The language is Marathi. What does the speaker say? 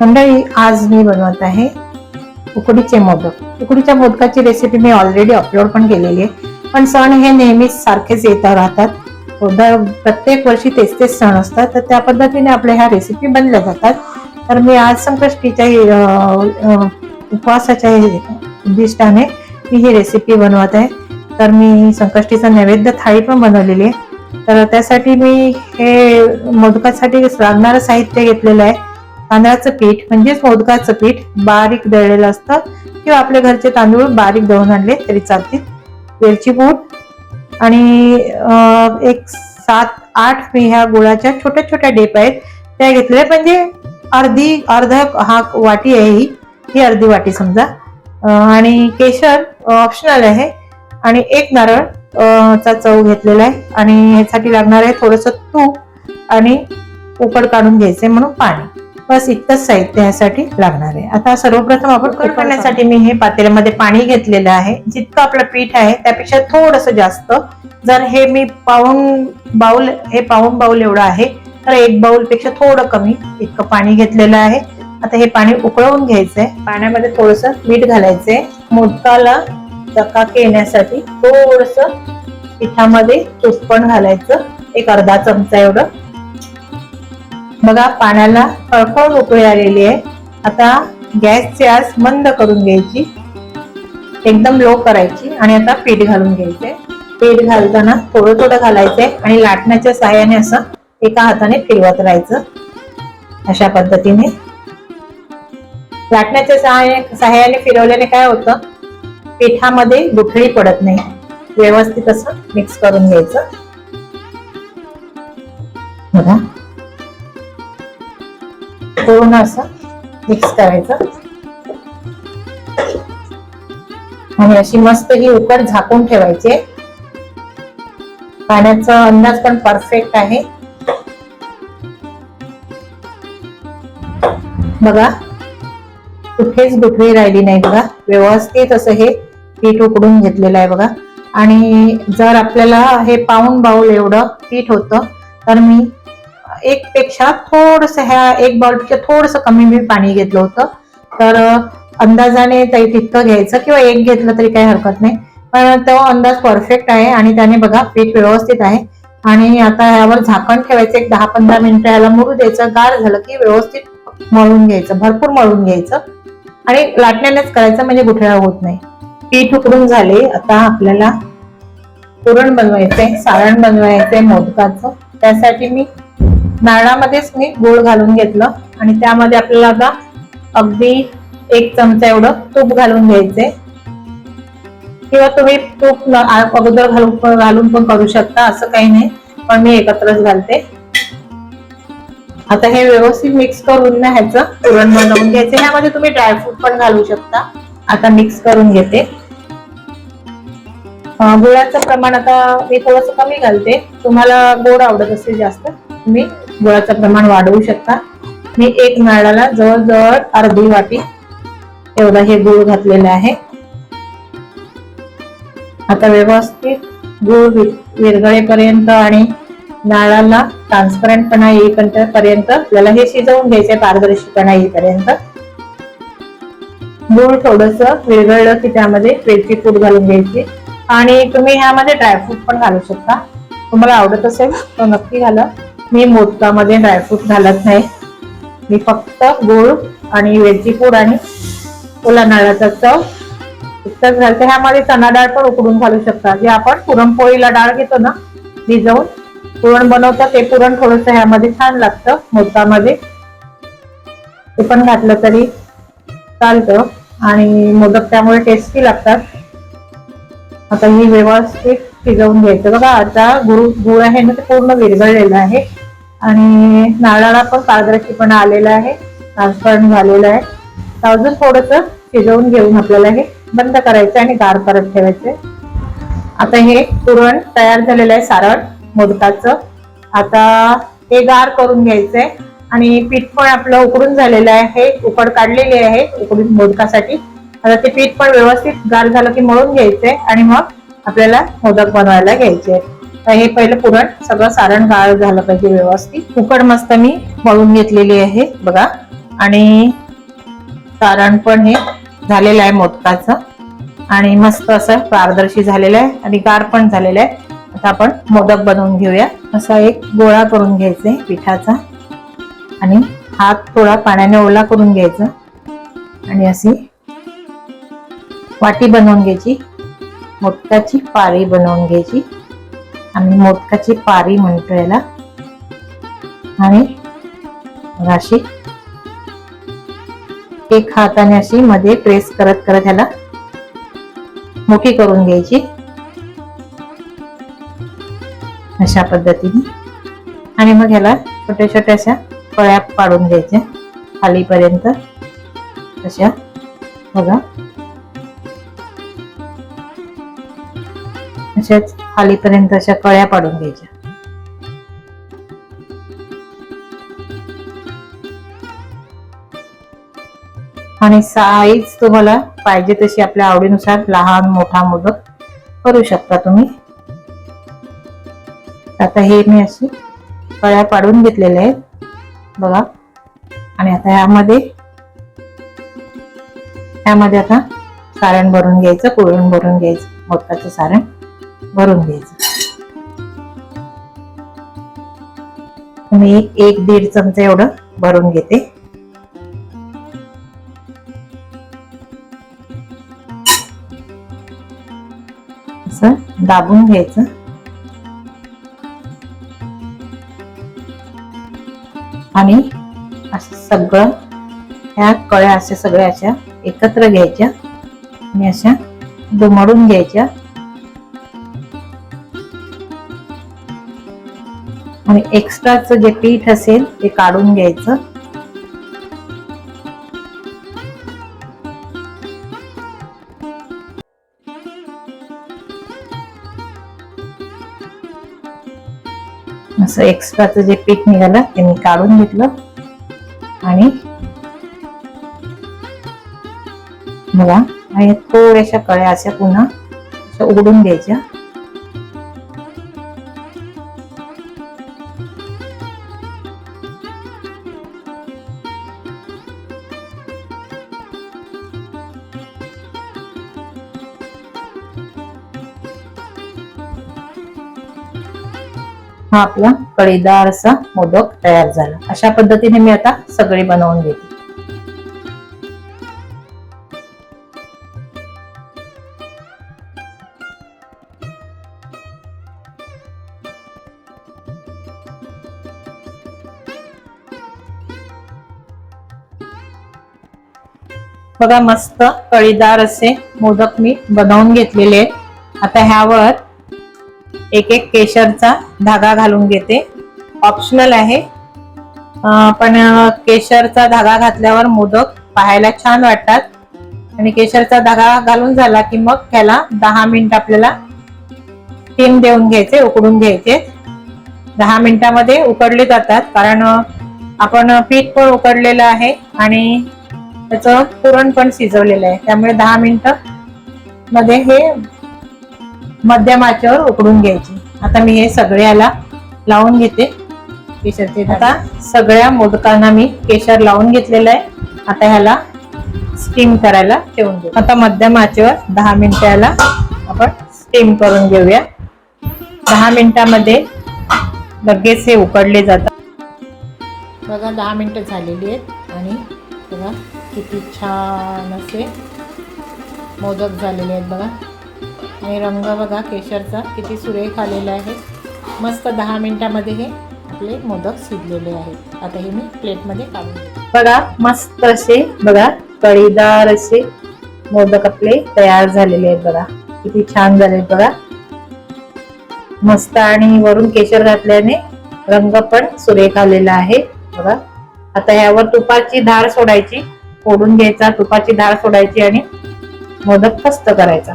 मंडळी आज मी बनवत आहे उकडीचे मोदक. उकडीच्या मोदकाची रेसिपी मी ऑलरेडी अपलोड पण केलेली आहे. पण सण हे नेहमीच सारखेच येत राहतात. दर प्रत्येक वर्षी तेच तेच सण असतात. तर त्या पद्धतीने आपल्या ह्या रेसिपी बनल्या जातात. तर मी आज संकष्टीच्या उपवासाच्या उद्दिष्टाने मी ही रेसिपी बनवत आहे. तर मी संकष्टीचा नैवेद्य थाळी पण बनवलेली आहे. तर त्यासाठी मी हे मोदकासाठी लागणारं साहित्य घेतलेलं आहे. तांदळाचं पीठ म्हणजेच मोदकाचं पीठ बारीक दळलेलं असतं किंवा आपल्या घरचे तांदूळ बारीक दळून आणले तरी चालतील. वेलची पूड आणि एक सात आठ मी ह्या गुळाच्या छोट्या छोट्या डेप आहेत त्या घेतलेल्या म्हणजे अर्धी अर्धा हा वाटी आहे ही ही अर्धी वाटी समजा. आणि केशर ऑप्शनल आहे. आणि एक नारळ चा चव घेतलेला आहे. आणि ह्यासाठी लागणार आहे थोडस तूप आणि उकड काढून घ्यायचे म्हणून पाणी. बस इतकंच साहित्य यासाठी लागणार आहे. आता सर्वप्रथम आपण करण्यासाठी मी हे पातेल्यामध्ये पाणी घेतलेलं आहे. जितकं आपलं पीठ आहे त्यापेक्षा थोडस जास्त. जर हे मी पाऊन बाउल हे पाऊन बाउल एवढं आहे तर एक बाउलपेक्षा थोडं कमी इतकं पाणी घेतलेलं आहे. आता हे पाणी उकळवून घ्यायचंय. पाण्यामध्ये थोडस मीठ घालायचंय. मोदकाला चकाकी येण्यासाठी थोडस पिठामध्ये तूप पण घालायचं. एक अर्धा चमचा एवढं. बघा पाण्याला फळफळ उकळी आलेली आहे. आता गॅसची आस मंद करून घ्यायची. एकदम लो करायची आणि आता पीठ घालून घ्यायचंय पीठ घालताना थोडं थोडं घालायचंय आणि लाटण्याच्या सहाय्याने असं एका हाताने फिरवत राहायचं. अशा पद्धतीने. लाटण्याच्या सहाय्याने सहाय्याने फिरवल्याने काय होतं? पिठामध्ये गुठळी पडत नाही. व्यवस्थित असं मिक्स करून घ्यायचं. बघा. पूर्ण असं मिक्स करायचं. आणि अशी मस्त ही उकड झाकून ठेवायची. पाण्याचा अंदाज पण परफेक्ट आहे. बघा कुठेच गुठळी राहिली नाही बघा. व्यवस्थित असं हे पीठ उकडून घेतलेलं आहे बघा. आणि जर आपल्याला हे पाऊन बाऊल एवढं पीठ होतं तर मी एक पेक्षा थोडस ह्या एक बाउलपेक्षा थोडस कमी मी पाणी घेतलं होतं. तर अंदाजाने ते तितकं घ्यायचं किंवा एक घेतलं तरी काही हरकत नाही. पण तो अंदाज परफेक्ट आहे आणि त्याने बघा पीठ व्यवस्थित आहे. आणि आता यावर झाकण ठेवायचं एक दहा पंधरा मिनिटं याला मुरू द्यायचं गार झालं की व्यवस्थित मळून घ्यायचं भरपूर मळून घ्यायचं. आणि लाटण्यानेच करायचं म्हणजे गुठळ्या होत नाही. पीठ उकडून झाले आता आपल्याला पुरण बनवायचंय सारण बनवायचंय मोदकाचं. त्यासाठी मी नारळामध्येच मी गूळ घालून घेतलं आणि त्यामध्ये आपल्याला आता अगदी एक चमचा एवढं तूप घालून घ्यायचे. किंवा तुम्ही तूप अगोदर घालून पण- घालून पण करू शकता असं काही नाही. पण मी एकत्रच घालते. आता हे व्यवस्थित मिक्स करून ना ह्याचं पुरण बनवून घ्यायचं. ह्यामध्ये तुम्ही ड्रायफ्रूट पण घालू शकता. आता मिक्स करून घेते. गुळाचं प्रमाण आता मी थोडस कमी घालते. तुम्हाला गोड आवडत असेल जास्त तुम्ही गुळाचं प्रमाण वाढवू शकता. मी एक नारळाला जवळजवळ अर्धी वाटी एवढा हे गुळ घातलेलं आहे. आता व्यवस्थित गुळ वि- विरघळेपर्यंत आणि नारळाला ट्रान्सपरंटपणा येईपर्यंत पर्यंत आपल्याला हे शिजवून घ्यायचे पारदर्शीपणा येईपर्यंत. गुळ थोडस विरघळलं की त्यामध्ये वेलची पूड घालून घ्यायची. आणि तुम्ही ह्यामध्ये ड्रायफ्रूट पण घालू शकता. तुम्हाला आवडत असेल तो नक्की घाला. मी मोदकामध्ये ड्रायफ्रूट घालत नाही. मी फक्त गुळ आणि वेलची पूड आणि ओला नारळाचा चव इतकंच घालते. ह्यामध्ये चणा डाळ पण उकडून घालू शकता. जे आपण पुरणपोळीला डाळ घेतो ना भिजवून पुरण बनवतात ते पुरण थोडस ह्यामध्ये छान लागतं. मोदकामध्ये ते पण घातलं तरी चालतं. आणि मोदक त्यामुळे टेस्टी लागतात. आता ही व्यवस्थित शिजवून घ्यायचं. बघा आता गुरु गुळ आहे ना ते पूर्ण विरघळलेलं आहे. आणि नारळाला पण पारदर्शीपणा आलेला आहे ट्रान्सपरंट झालेलं आहे. तर अजून थोडस शिजवून घेऊन आपल्याला हे बंद करायचं आणि गार करत ठेवायचे. आता हे पुरण तयार झालेलं आहे सारण मोदकाचं. आता हे गार करून घ्यायचंय. आणि पीठ पण आपलं उकडून झालेलं आहे उकड काढलेली आहे उकडून मोदकासाठी. आता ते पीठ पण व्यवस्थित गार झालं की मळून घ्यायचंय. आणि मग आपल्याला मोदक बनवायला घ्यायचे. तर हे पहिलं पुरण सगळं सारण गाळ झालं पाहिजे व्यवस्थित. उकड मस्त मी मळून घेतलेली आहे बघा. आणि सारण पण हे झालेलं आहे मोदकाचं. आणि मस्त असं पारदर्शी झालेलं आहे आणि गार पण झालेलं आहे. आता आपण मोदक बनवून घेऊया. असा एक गोळा करून घ्यायचा पिठाचा. आणि हात थोडा पाण्याने ओला करून घ्यायचा. आणि अशी वाटी बनवून घ्यायची. मोदकाची पारी बनवून घ्यायची. आम्ही मोदकाची पारी म्हणतो याला. आणि अशी एक हाताने अशी मध्ये प्रेस करत करत ह्याला मोठी करून घ्यायची. अशा पद्धतीने. आणि मग ह्याला छोट्या छोट्याशा पळ्या पाडून घ्यायच्या. खालीपर्यंत अशा बघा. अशाच खालीपर्यंत अशा कळ्या पाडून घ्यायच्या. आणि साईज तुम्हाला पाहिजे तशी आपल्या आवडीनुसार लहान मोठा मोदक करू शकता तुम्ही. आता हे मी अशी कळ्या पाडून घेतलेल्या आहेत. बघा. आणि आता यामध्ये ह्यामध्ये आता सारण भरून घ्यायचं पुरण भरून घ्यायचं मोदकाचं सारण. भरून घ्यायचं. मी एक दीड चमचा एवढं भरून घेते. असं दाबून घ्यायचं. आणि असं सगळं ह्या कळ्या अशा सगळ्या अशा एकत्र घ्यायच्या. आणि अशा दुमडून घ्यायच्या. आणि एक्स्ट्राचं जे पीठ असेल ते काढून घ्यायचं. असं एक्स्ट्राचं जे पीठ निघालं ते मी काढून घेतलं. आणि मला आणि थोड्याशा कळ्या अशा पुन्हा उघडून घ्यायच्या. हा आपला कळीदार असा मोदक तयार झाला. अशा पद्धतीने मी आता सगळे बनवून घेते. बघा मस्त कळीदार असे मोदक मी बनवून घेतलेले आहेत. आता ह्यावर एक एक केशरचा धागा घालून घेते. ऑप्शनल आहे. पण केशरचा धागा घातल्यावर मोदक पाहायला छान वाटतात. आणि केशरचा धागा घालून झाला की मग त्याला दहा मिनिट आपल्याला स्टीम देऊन घ्यायचे उकडून घ्यायचे. दहा मिनिटामध्ये उकडले जातात. कारण आपण पीठ पण उकडलेलं आहे आणि त्याचं पुरण पण शिजवलेलं आहे. त्यामुळे दहा मिनिटं मध्ये हे मध्यम आचेवर उकडून घ्यायचे. आता मी हे सगळ्याला लावून घेते. केशरचे आता सगळ्या मोदकांना मी केशर लावून घेतलेलं आहे. आता ह्याला स्टीम करायला ठेवून घेऊ आता मध्यम आचेवर दहा मिनिटं याला आपण स्टीम करून घेऊया. दहा मिनिटामध्ये लगेच हे उकडले जातात. बघा दहा मिनिटं झालेली आहेत. आणि बघा किती छान असे मोदक झालेले आहेत. बघा. आणि रंग बघा केशरचा किती सुरेख आलेला आहे. मस्त दहा मिनिटामध्ये हे आपले मोदक शिजलेले आहेत. आता हे मी प्लेटमध्ये काढून बघा मस्त असे बघा कळीदार असे मोदक आपले तयार झालेले आहेत बघा. किती छान झाले बघा. मस्त आणि वरून केशर घातल्याने रंग पण सुरेख आलेला आहे. बघा. आता यावर तुपाची धार सोडायची फोडून घ्यायचा तुपाची धार सोडायची आणि मोदक फस्त करायचा.